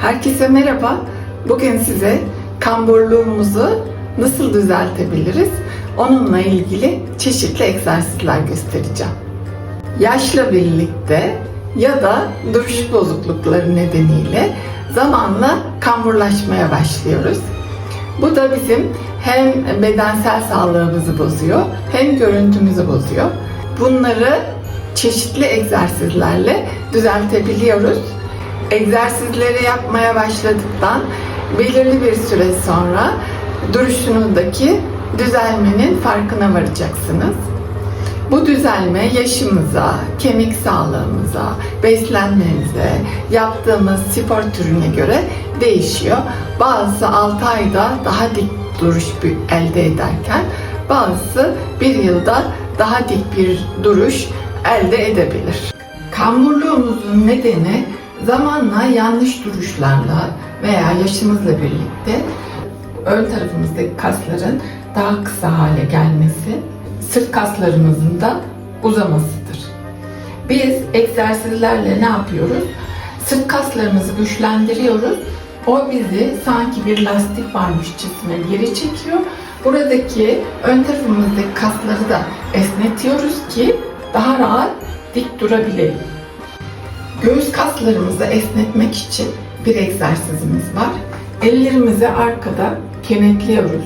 Herkese merhaba. Bugün size kamburluğumuzu nasıl düzeltebiliriz? Onunla ilgili çeşitli egzersizler göstereceğim. Yaşla birlikte ya da duruş bozuklukları nedeniyle zamanla kamburlaşmaya başlıyoruz. Bu da bizim hem bedensel sağlığımızı bozuyor hem görüntümüzü bozuyor. Bunları çeşitli egzersizlerle düzeltebiliyoruz. Egzersizleri yapmaya başladıktan belirli bir süre sonra duruşunuzdaki düzelmenin farkına varacaksınız. Bu düzelme yaşımıza, kemik sağlığımıza, beslenmemize, yaptığımız spor türüne göre değişiyor. Bazısı 6 ayda daha dik duruş elde ederken bazısı bir yılda daha dik bir duruş elde edebilir. Kamburluğumuzun nedeni zamanla yanlış duruşlarla veya yaşımızla birlikte ön tarafımızdaki kasların daha kısa hale gelmesi, sırt kaslarımızın da uzamasıdır. Biz egzersizlerle ne yapıyoruz? Sırt kaslarımızı güçlendiriyoruz. O bizi sanki bir lastik varmışçasına geri çekiyor. Buradaki ön tarafımızdaki kasları da esnetiyoruz ki daha rahat dik durabilelim. Göğüs kaslarımızı esnetmek için bir egzersizimiz var. Ellerimizi arkada kenetliyoruz.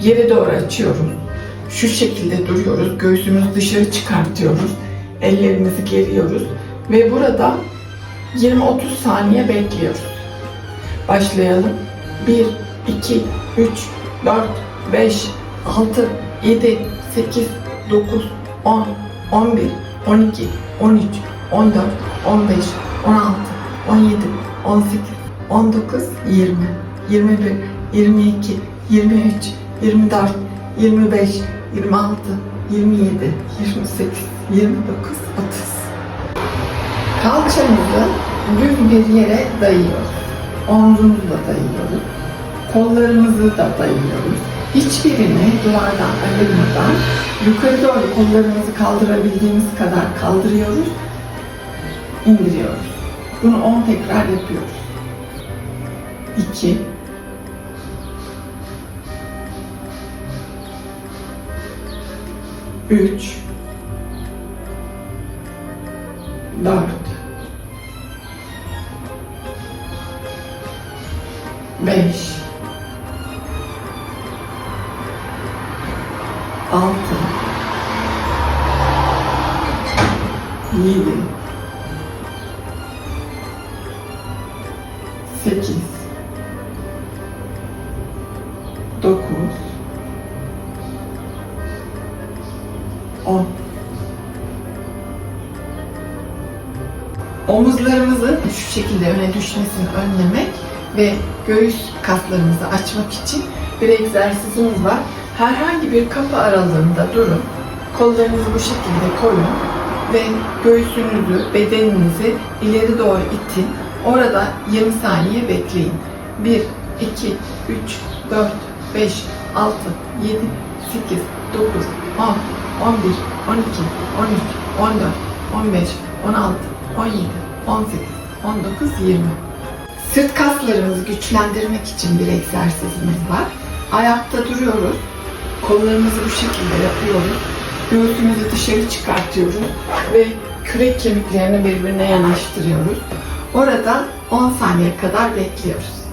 Geri doğru açıyoruz. Şu şekilde duruyoruz. Göğsümüzü dışarı çıkartıyoruz. Ellerimizi geriyoruz. Ve burada 20-30 saniye bekliyoruz. Başlayalım. 1, 2, 3, 4, 5, 6, 7, 8, 9, 10, 11, 12, 13, 14, 15, 16, 17, 18, 19, 20, 21, 22, 23, 24, 25, 26, 27, 28, 29, 30. Kalçamızı düz bir yere dayıyoruz. Omzumuzu da dayıyoruz. Kollarımızı da dayıyoruz. Hiçbirini duvardan ayırmadan yukarı doğru kollarımızı kaldırabildiğimiz kadar kaldırıyoruz. İndiriyoruz. Bunu 10 tekrar yapıyoruz. 2 3 4 5 10 Omuzlarımızın şu şekilde öne düşmesini önlemek ve göğüs kaslarımızı açmak için bir egzersizimiz var. Herhangi bir kapı aralığında durun. Kollarınızı bu şekilde koyun ve göğsünüzü, bedeninizi ileri doğru itin. Orada 20 saniye bekleyin. 1, 2, 3, 4, 5, 6, 7, 8, 9, 10, 11, 12, 13, 14, 15, 16, 17, 18, 19, 20. Sırt kaslarımızı güçlendirmek için bir egzersizimiz var. Ayakta duruyoruz. Kollarımızı bu şekilde yapıyoruz. Göğsümüzü dışarı çıkartıyoruz ve kürek kemiklerini birbirine yanaştırıyoruz. Orada 10 saniye kadar bekliyoruz.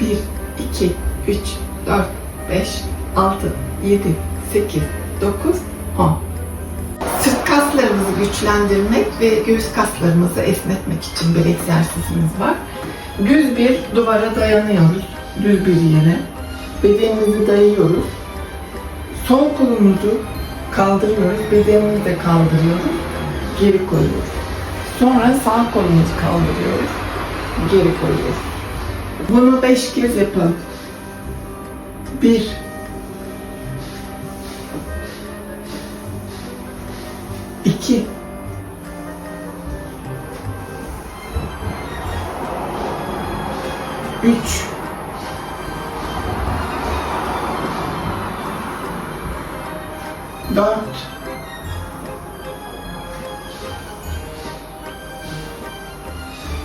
1, 2, 3, 4, 5, 6, 7, 8, 9, 10. Sırt kaslarımızı güçlendirmek ve göğüs kaslarımızı esnetmek için bir egzersizimiz var. Düz bir duvara dayanıyoruz. Düz bir yere. Bedenimizi dayıyoruz. Sol kolumuzu kaldırıyoruz. Bedenimizi de kaldırıyoruz. Geri koyuyoruz. Sonra sağ kolumuzu kaldırıyoruz. Geri koyuyoruz. Bunu beş kez yapalım. Bir, 2 3 4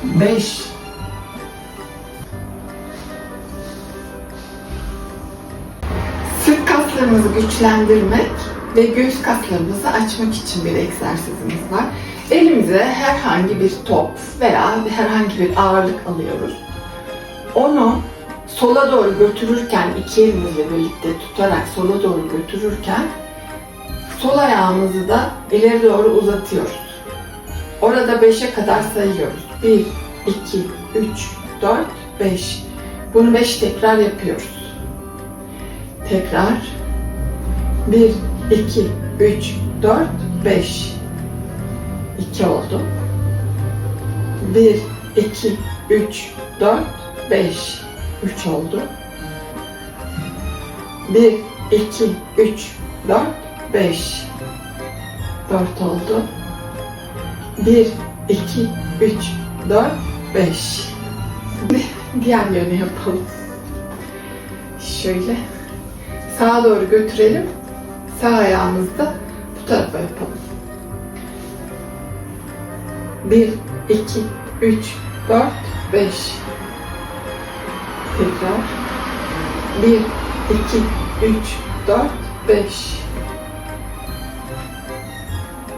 5 Sırt kaslarımızı güçlendirmek ve göğüs kaslarımızı açmak için bir egzersizimiz var. Elimize herhangi bir top veya herhangi bir ağırlık alıyoruz. Onu sola doğru götürürken iki elimizle birlikte tutarak sola doğru götürürken sol ayağımızı da ileri doğru uzatıyoruz. Orada 5'e kadar sayıyoruz. 1, 2, 3, 4, 5. Bunu 5 tekrar yapıyoruz. Tekrar 1, 2, 3, 4, 5. 2 oldu. 1, 2, 3, 4, 5. 3 oldu. 1, 2, 3, 4, 5. 4 oldu. 1, 2, 3, 4, 5. Diğer yöne yapalım. Şöyle. Sağa doğru götürelim. Sağ ayağımızı da bu tarafa yapalım. 1, 2, 3, 4, 5. Tekrar. 1, 2, 3, 4, 5.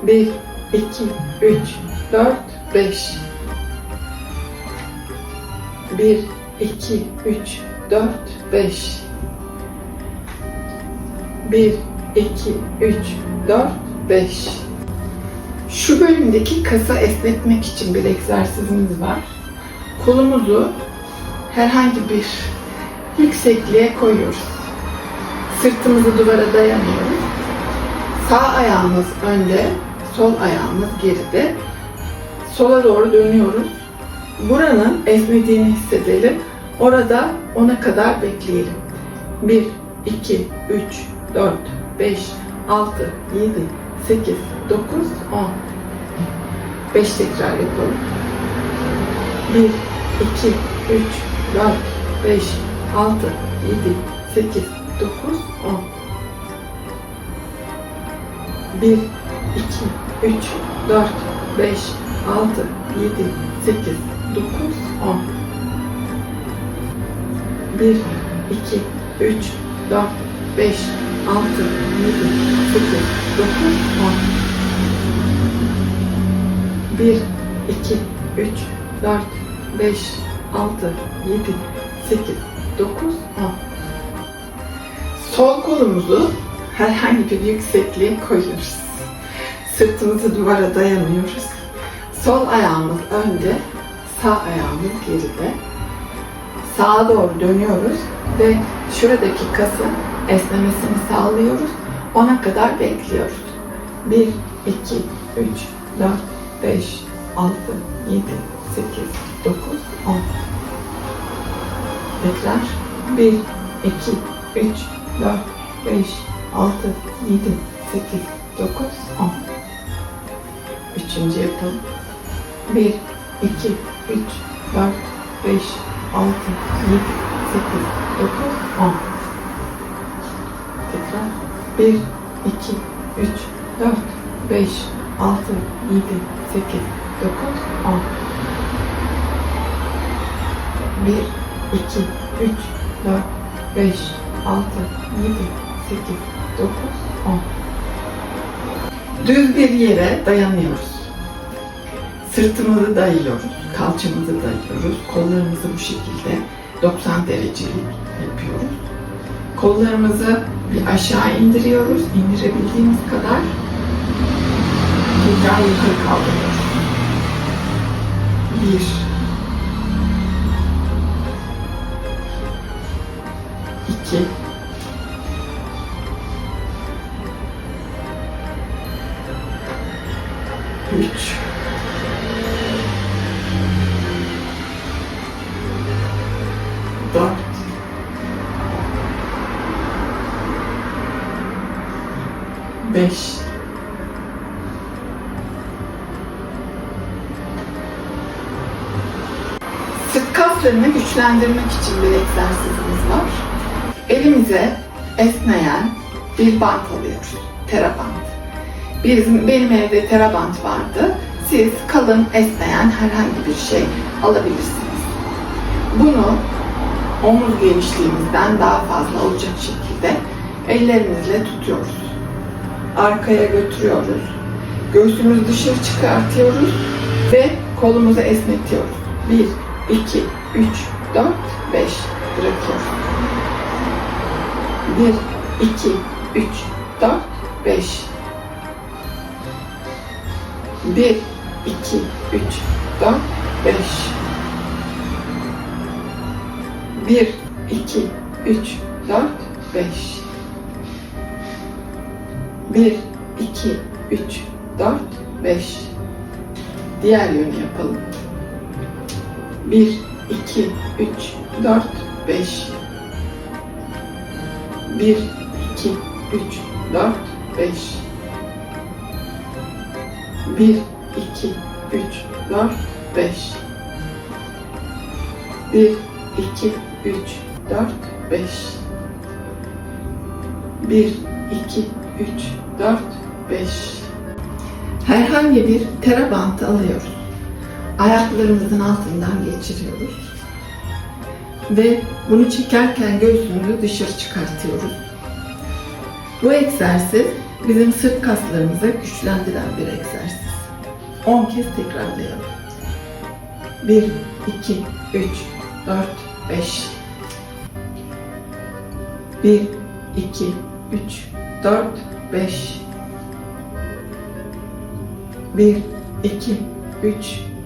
1, 2, 3, 4, 5. 1, 2, 3, 4, 5. 1, 2, 3, 4, 5. Şu bölümdeki kası esnetmek için bir egzersizimiz var. Kolumuzu herhangi bir yüksekliğe koyuyoruz. Sırtımızı duvara dayanıyoruz. Sağ ayağımız önde, sol ayağımız geride. Sola doğru dönüyoruz. Buranın esnediğini hissedelim. Orada ona kadar bekleyelim. 1, 2, 3, 4, 5, 6, 7, 8, 9, 10. 5 tekrar yapalım. 1, 2, 3, 4, 5, 6, 7, 8, 9, 10. 1, 2, 3, 4, 5, 6, 7, 8, 9, 10. 1, 2, 3, 4, 5, 6, 7, 8, 9, 10. 1, 2, 3, 4, 5, 6, 7, 8, 9, 10. Sol kolumuzu herhangi bir yüksekliğe koyuyoruz. Sırtımızı duvara dayanıyoruz. Sol ayağımız önde, sağ ayağımız geride. Sağa doğru dönüyoruz ve şuradaki kasın esnemesini sağlıyoruz. Ona kadar bekliyoruz. 1, 2, 3, 4, 5, 6, 7, 8, 9, 10. Tekrar 1, 2, 3, 4, 5, 6, 7, 8, 9, 10. Üçüncü yapalım. 1, 2, 3, 4, 5, 6, 7, 8, 9, 10. Tekrar. 1, 2, 3, 4, 5, 6, 7, 8, 9, 10. 1, 2, 3, 4, 5, 6, 7, 8, 9, 10. Düz bir yere dayanıyoruz. Sırtımızı dayıyoruz, kalçamızı dayıyoruz, kollarımızı bu şekilde 90 derecelik yapıyoruz. Kollarımızı bir aşağı indiriyoruz, indirebildiğimiz kadar. Tekrar yukarı kaldırıyoruz. Bir, iki, üç, sırt kaslarını güçlendirmek için bir egzersizimiz var. Elimize esneyen bir bant alıyoruz. Terabant. Bizim, benim evde terabant vardı. Siz kalın esneyen herhangi bir şey alabilirsiniz. Bunu omuz genişliğimizden daha fazla olacak şekilde Ellerimizle tutuyoruz. Arkaya götürüyoruz. Göğsümüzü dışarı çıkartıyoruz ve kolumuzu esnetiyoruz. 1, 2, 3, 4, 5 bırakıyoruz. 1, 2, 3, 4, 5 1, 2, 3, 4, 5 1, 2, 3, 4, 5 1, 2, 3, 4, 5 Diğer yönü yapalım. 1, 2, 3, 4, 5 1, 2, 3, 4, 5 1, 2, 3, 4, 5 1, 2, 3, 4, 5 1, 2, 3, 4, 5 Herhangi bir tera bantı alıyoruz. Ayaklarımızın altından geçiriyoruz. Ve bunu çekerken göğsümüzü dışarı çıkartıyoruz. Bu egzersiz bizim sırt kaslarımızı güçlendiren bir egzersiz. 10 kez tekrarlayalım. 1, 2, 3, 4, 5 1, 2, 3, 4, 5 1, 2, 3,